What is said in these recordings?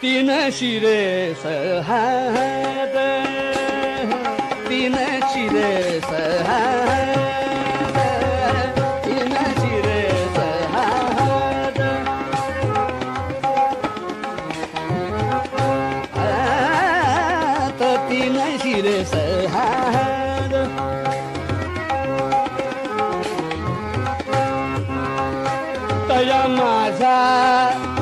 तीन शिरे सहाद तीन शिरे सहाद तीन शिरे सहाद आता तीन शिरे सहाद तया माझा दंडवत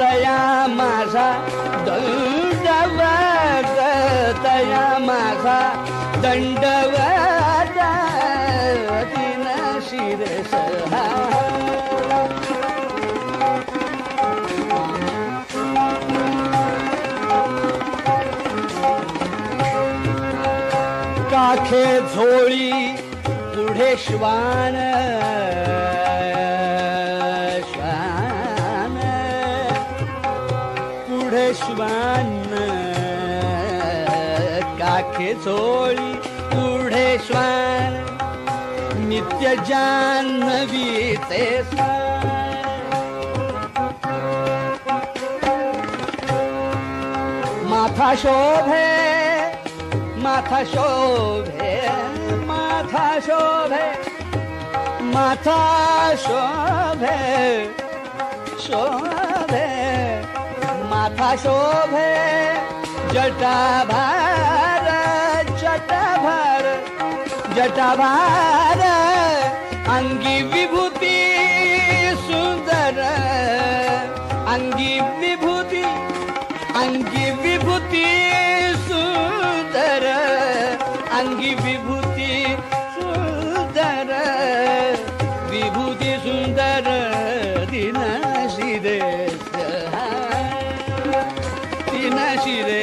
तया माझा दंडवत तया माझा दंडवत दिन शिरस काखे झोळी पुढे श्वान श्वान काखे झोळी पुढे श्वान नित्य जान्हवीचे स्वान माथा शोभे माथा शोभे माथा शोभे माथा शोभे शोभे माथा शोभे जटाभार जटाभार जटाभार अंगी विभूती सुंदर अंगी विभूती अंगी विभूती सुंदर अंगी विभूती शिरे.